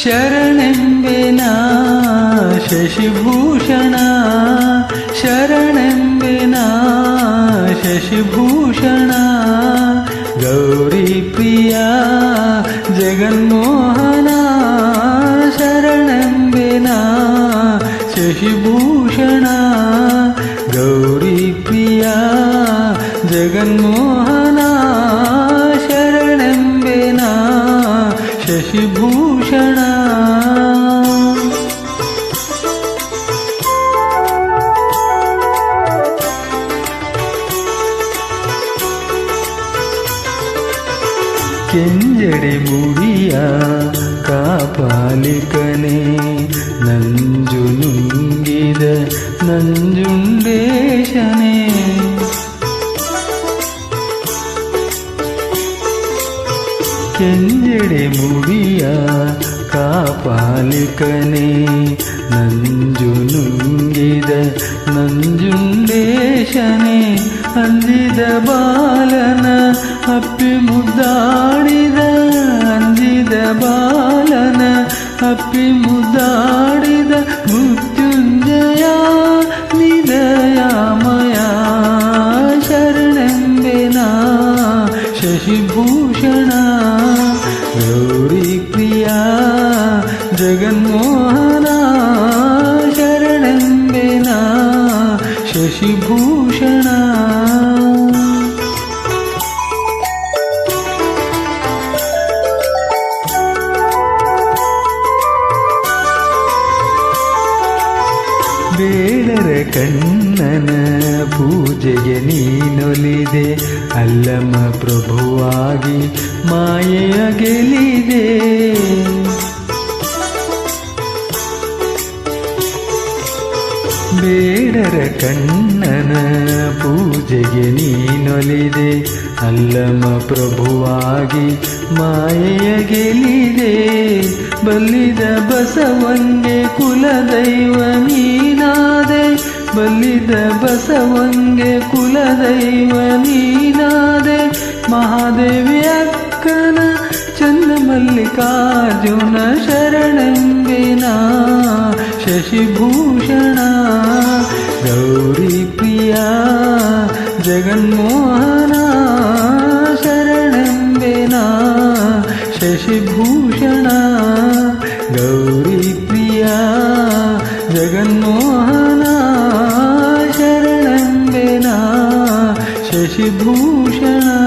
शरणं शशिभूषणा शशिभूषण शशिभूषणा गौरीप्रिया जगन्मोहना शरणं शशिभूषणा ചെഞ്ചടി മുടിയ കാപാലിക്കനെ നഞ്ചു നുങ്കിത നഞ്ചുണ്ടേശനെ ചെഞ്ചടി മുടിയ കാപാലിക്കനെ നഞ്ചു നുങ്കിത നഞ്ചുണ്ടേശനെ അഞ്ചിത ബാലന അപ്പി അപ്പിമുദ്ദാ ಅಪ್ಪಿ ಮುದ್ದಾಡಿದ ಮೃತ್ಯುಂಜಯ ನಿದಯಾಮಯ ಶರಣೆಂಬೆನ ಶಶಿಭೂಷಣ ಗೌರಿ ಪ್ರಿಯ ಜಗನ್ಮೋಹನ ಬೇಡರ ಕಣ್ಣನ ಪೂಜೆಗೆ ನೀನೊಲಿದೆ ಅಲ್ಲಮ ಪ್ರಭುವಾಗಿ ಮಾಯೆಯ ಗೆಲಿದೆ ಬೇಡರ ಕಣ್ಣನ ಪೂಜೆಗೆ ನೀನೊಲಿದೆ ಅಲ್ಲಮ ಪ್ರಭುವಾಗಿ ಮಾಯೆಯ ಗೆಲಿದೆ ಬಲ್ಲಿದ ಬಸವಂಗೆ ಕುಲದೈವ ನೀನಾದೆ ಬಲ್ಲಿದ ಬಸವಂಗೆ ಕುಲದೈವ ನೀನಾದೆ ಮಹಾದೇವಿ ಅಕ್ಕನ ಚಂದ ಮಲ್ಲಿಕಾರ್ಜುನ ಶರಣೆಂಬಿನ ಶಶಿಭೂಷಣ ಗೌರಿ ಪ್ರಿಯ ಜಗನ್ಮೋಹನ ಶರಣೆಂಬಿನ ಶಶಿಭೂಷಣ शशिभूषणा